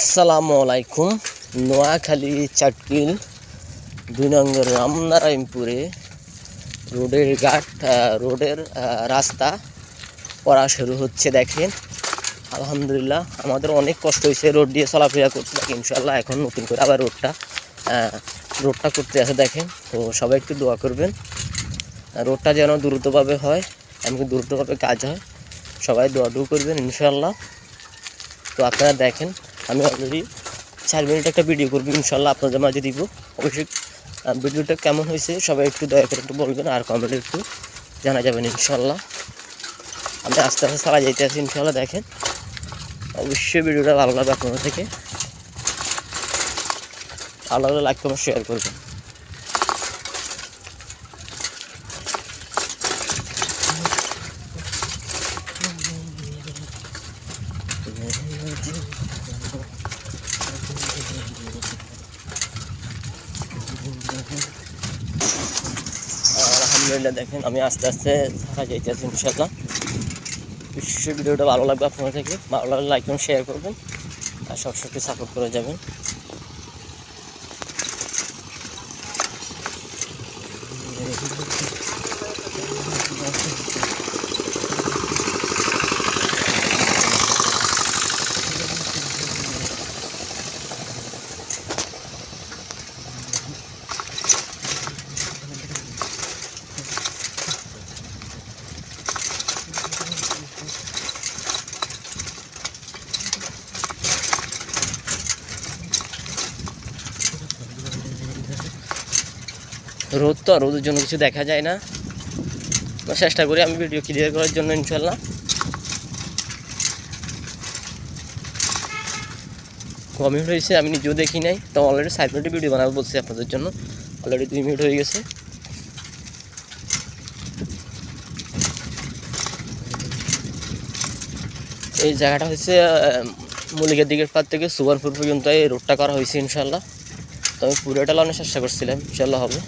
আসসালামু আলাইকুম। নোয়াখালী চাটকিল, দুই নম্বর রামনারায়ণপুরে রোডের ঘাট রোডের রাস্তা করা শুরু হচ্ছে দেখেন। আলহামদুলিল্লাহ, আমাদের অনেক কষ্ট হয়েছে রোড দিয়ে চলাফেরা করতে। থাকি ইনশাল্লাহ এখন নতুন করে আবার রোডটা রোডটা করতে আছে দেখেন। তো সবাই একটু দোয়া করবেন রোডটা যেন দ্রুতভাবে হয়, এমনকি দ্রুতভাবে কাজ হয়। সবাই দোয়া দোয়া করবেন ইনশাল্লাহ তো আপনারা দেখেন আমি অলরেডি চার মিনিট একটা ভিডিও করব, ইনশাল্লাহ আপনাদের মাঝে দিব। অবশ্যই ভিডিওটা কেমন হয়েছে সবাই একটু দয়া করে একটু বলবেন আর কমেন্টে একটু জানা যাবেন ইনশাল্লাহ। আমি আস্তে আস্তে সারা যেতে আছি ইনশাল্লাহ, দেখেন। অবশ্যই ভিডিওটা ভালো লাগবে আপনাদের থেকে। ভালো লাগলে লাইক কমেন্ট শেয়ার করবেন। আর আলহামদুলিল্লাহ, দেখেন আমি আস্তে আস্তে থাকা যাইতেছি ইনশাল্লাহ বিশ্বের ভিডিওটা ভালো লাগবে আপনার থেকে। ভালো লাগলে লাইক এবং শেয়ার করবেন। আর সবসময় সাপোর্ট করে যাবেন। রোদ তো, রোদের জন্য কিছু দেখা যায় না। চেষ্টা করি আমি ভিডিও ক্লিয়ার করার জন্য, ইনশাল্লাহ। কমেন্ট হয়েছে, আমি নিজেও দেখি নাই। তো অলরেডি সাইড মিনিটে ভিডিও বানাবো বলছি আপনাদের জন্য। অলরেডি দুই মিনিট হয়ে গেছে। এই জায়গাটা হচ্ছে মল্লিকের দিকের পার থেকে সুবারপুর পর্যন্ত এই রোডটা করা হয়েছে, ইনশাল্লাহ। তো আমি পুরোটা লাগানোর চেষ্টা করছিলাম, ইনশাল্লাহ হবে।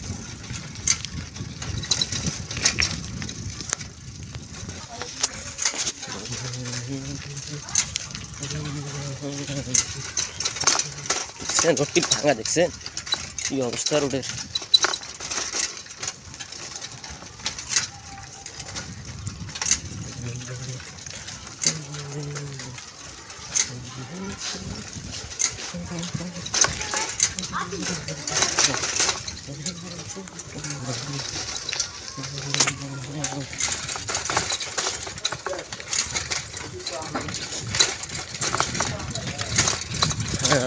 দেখছেন রোড কি ভাঙা দেখছেন? কি অবস্থা রোডের? হ্যাঁ,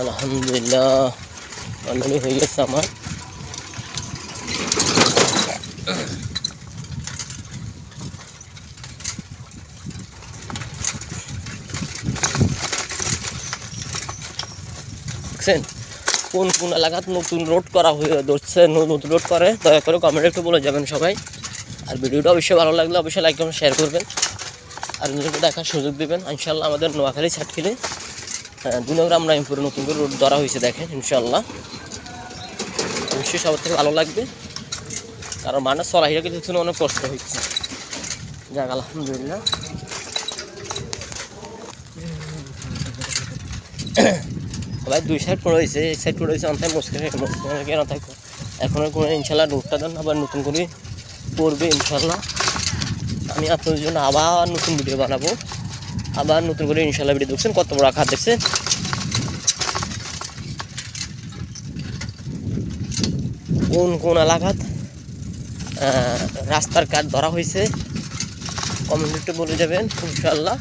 আলহামদুলিল্লাহ। অলরেডি হয়ে গেছে আমার। কোন কোন এলাকাত নতুন রোড করা হয়ে ধরছে নতুন রোড করে, দয়া করে কমেন্টে একটু বলে যাবেন সবাই। আর ভিডিওটা অবশ্যই ভালো লাগলে অবশ্যই লাইক কমেন্ট শেয়ার করবেন। আর নিজেকে দেখার সুযোগ দেবেন। ইনশাল্লাহ আমাদের নোয়াখালী ছাটখিলে দু নম্বর আমরা পুরো নতুন করে রোড ধরা হয়েছে দেখেন ইনশাল্লাহ অবশ্যই সবার থেকে ভালো লাগবে। কারণ মানুষ চলাহিরা কিছু অনেক কষ্ট হচ্ছে যাক, আলহামদুলিল্লাহ। ভাই, দুই সাইড পড়ে হয়েছে এক সাইড পড়ে হয়েছে, অন্থায় মুশকিল কেন এখন কোনো ইনশাল্লাহ রোডটা দেন আবার নতুন করে পড়বে ইনশাল্লাহ আমি আপনাদের জন্য আবার নতুন ভিডিও বানাবো। আবার নতুন করে ইনশাল্লাহ ভিডিও দেখছেন, কত বড় আঘাত দেখছেন কোন কোন এলাকাত রাস্তার কাজ ধরা হয়েছে। কমেন্ট বলে যাবেন ইনশাল্লাহ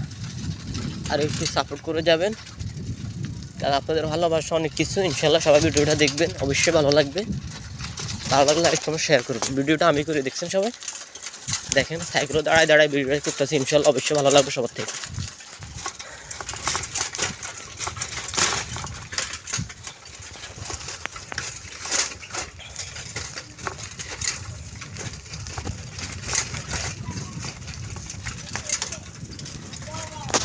আর একটু সাপোর্ট করে যাবেন। কারণ আপনাদের ভালোবাসা অনেক কিছু ইনশাল্লাহ সবাই ভিডিওটা দেখবেন, অবশ্যই ভালো লাগবে। ভালো লাগলে লাইক কমেন্ট শেয়ার করবেন। ভিডিওটা আমি করে দেখছেন সবাই। দেখেন সাইকেলও দাঁড়ায় দাঁড়ায় ভিডিওটা করতেছি ইনশাল্লাহ অবশ্যই ভালো লাগবে সবার থেকে।